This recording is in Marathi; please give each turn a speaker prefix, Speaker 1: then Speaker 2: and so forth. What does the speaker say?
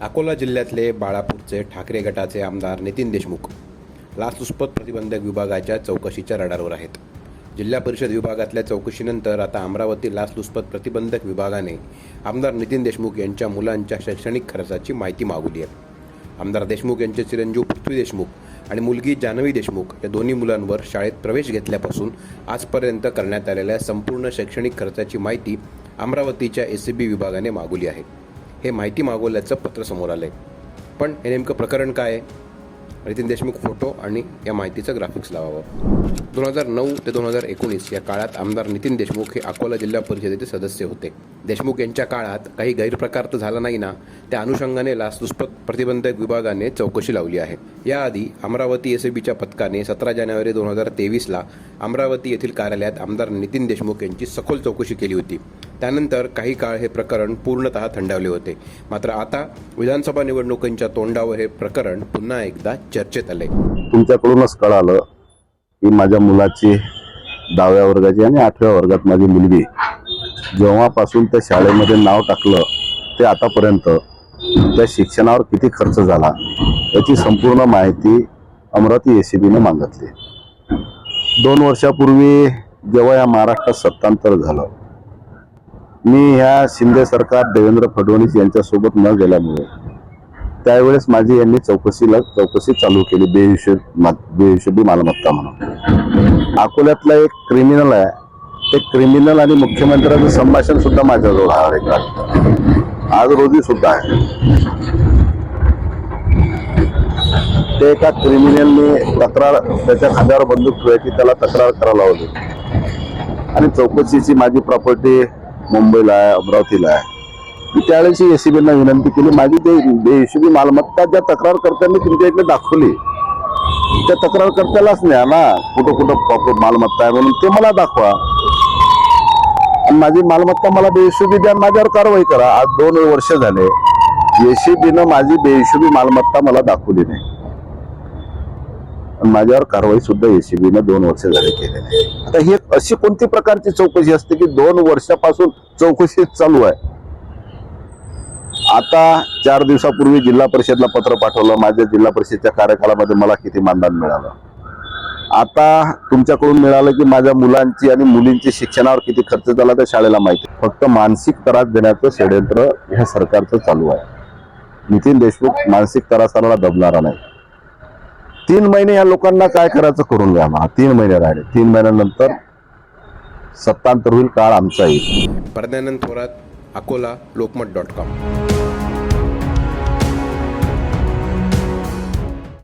Speaker 1: अकोला जिल्ह्यातले बाळापूरचे ठाकरे गटाचे आमदार नितीन देशमुख लाचलुचपत प्रतिबंधक विभागाच्या चौकशीच्या रडारवर आहेत. जिल्हा परिषद विभागातल्या चौकशीनंतर आता अमरावती लाचलुचपत प्रतिबंधक विभागाने आमदार नितीन देशमुख यांच्या मुलांच्या शैक्षणिक खर्चाची माहिती मागवली आहे. आमदार देशमुख यांचे चिरंजीव पृथ्वी देशमुख आणि मुलगी जान्हवी देशमुख या दोन्ही मुलांवर शाळेत प्रवेश घेतल्यापासून आजपर्यंत करण्यात आलेल्या संपूर्ण शैक्षणिक खर्चाची माहिती अमरावतीच्या एस सी बी विभागाने मागवली आहे. हे माहिती मागवल्याचं पत्र समोर आलं आहे पण हे नेमकं प्रकरण काय आहे? नितीन देशमुख फोटो आणि या माहितीचं ग्राफिक्स लावावं. दोन हजार नऊ ते दोन हजार एकोणीस या काळात आमदार नितीन देशमुख हे अकोला जिल्हा परिषदेचे सदस्य होते. देशमुख यांच्या काळात काही गैरप्रकार तर झाला नाही ना त्या अनुषंगाने लाचलुचपत प्रतिबंधक विभागाने चौकशी लावली आहे. याआधी अमरावती एस बीच्या पथकाने सतरा जानेवारी दोन हजार तेवीसला अमरावती येथील कार्यालयात आमदार नितीन देशमुख यांची सखोल चौकशी केली होती. त्यानंतर काही काळ हे प्रकरण पूर्णतः थंडावले होते. मात्र आता विधानसभा निवडणुकांच्या तोंडावर हे प्रकरण पुन्हा एकदा चर्चेत आले.
Speaker 2: तुमच्याकडूनच कळालं की माझ्या मुलाची दहाव्या वर्गाची आणि आठव्या वर्गात माझी मुलगी जेव्हापासून त्या शाळेमध्ये नाव टाकलं ते आतापर्यंत त्या शिक्षणावर किती खर्च झाला याची संपूर्ण माहिती अमरावती एस सी बीने मागितली. दोन वर्षापूर्वी जेव्हा या महाराष्ट्रात सत्तांतर झालं मी ह्या शिंदे सरकार देवेंद्र फडणवीस यांच्यासोबत न गेल्यामुळे त्यावेळेस माझी यांनी चौकशीला चौकशी चालू केली बेहिशोब मा- बेहिशोबी मालमत्ता म्हणून. अकोल्यातला एक क्रिमिनल आहे. ते क्रिमिनल आणि मुख्यमंत्र्यांचं संभाषण सुद्धा माझ्याजवळ आहे. आज रोजी सुद्धा आहे. ते एका क्रिमिनलने तक्रार त्याच्या खांद्यावर बंदूक ठेवायची त्याला तक्रार करायला लावली. आणि चौकशीची माझी प्रॉपर्टी मुंबईला आहे अमरावतीला आहे. मी त्यावेळेस एसीबीना विनंती केली. माझी जे बेहिशोबी मालमत्ता ज्या तक्रार कर्त्यांनी तुमच्या इकडे दाखवली त्या तक्रार कर्त्यालाच न्या ना. कुठं कुठं प्रॉपर मालमत्ता आहे म्हणून ते मला दाखवा. आणि माझी मालमत्ता मला बेहिशोबी द्या आणि माझ्यावर कारवाई करा. आज दोन वर्ष झाले. एसीबीनं माझी बेहिशोबी मालमत्ता मला दाखवली नाही. आणि माझ्यावर कारवाई सुद्धा एसीबीनं दोन वर्ष झाले केले आहे. आता ही अशी कोणती प्रकारची चौकशी असते की दोन वर्षापासून चौकशी चालू आहे? आता चार दिवसापूर्वी जिल्हा परिषदला पत्र पाठवलं माझ्या जिल्हा परिषदच्या कार्यकालामध्ये मला किती मानधन मिळालं? आता तुमच्याकडून मिळालं की माझ्या मुलांची आणि मुलींची शिक्षणावर किती खर्च झाला त्या शाळेला माहिती फक्त मानसिक त्रास देण्याचं षडयंत्र ह्या सरकारचं चालू आहे. नितीन देशमुख मानसिक त्रासाला दबणारा नाही. तीन महिने या लोकांना काय करायचं करून घ्या मला तीन महिने राहिले. तीन महिन्यानंतर सत्तांतर होईल काळ आमचा येईल.
Speaker 1: Paradyanand Thorat Akola Lokmat dot com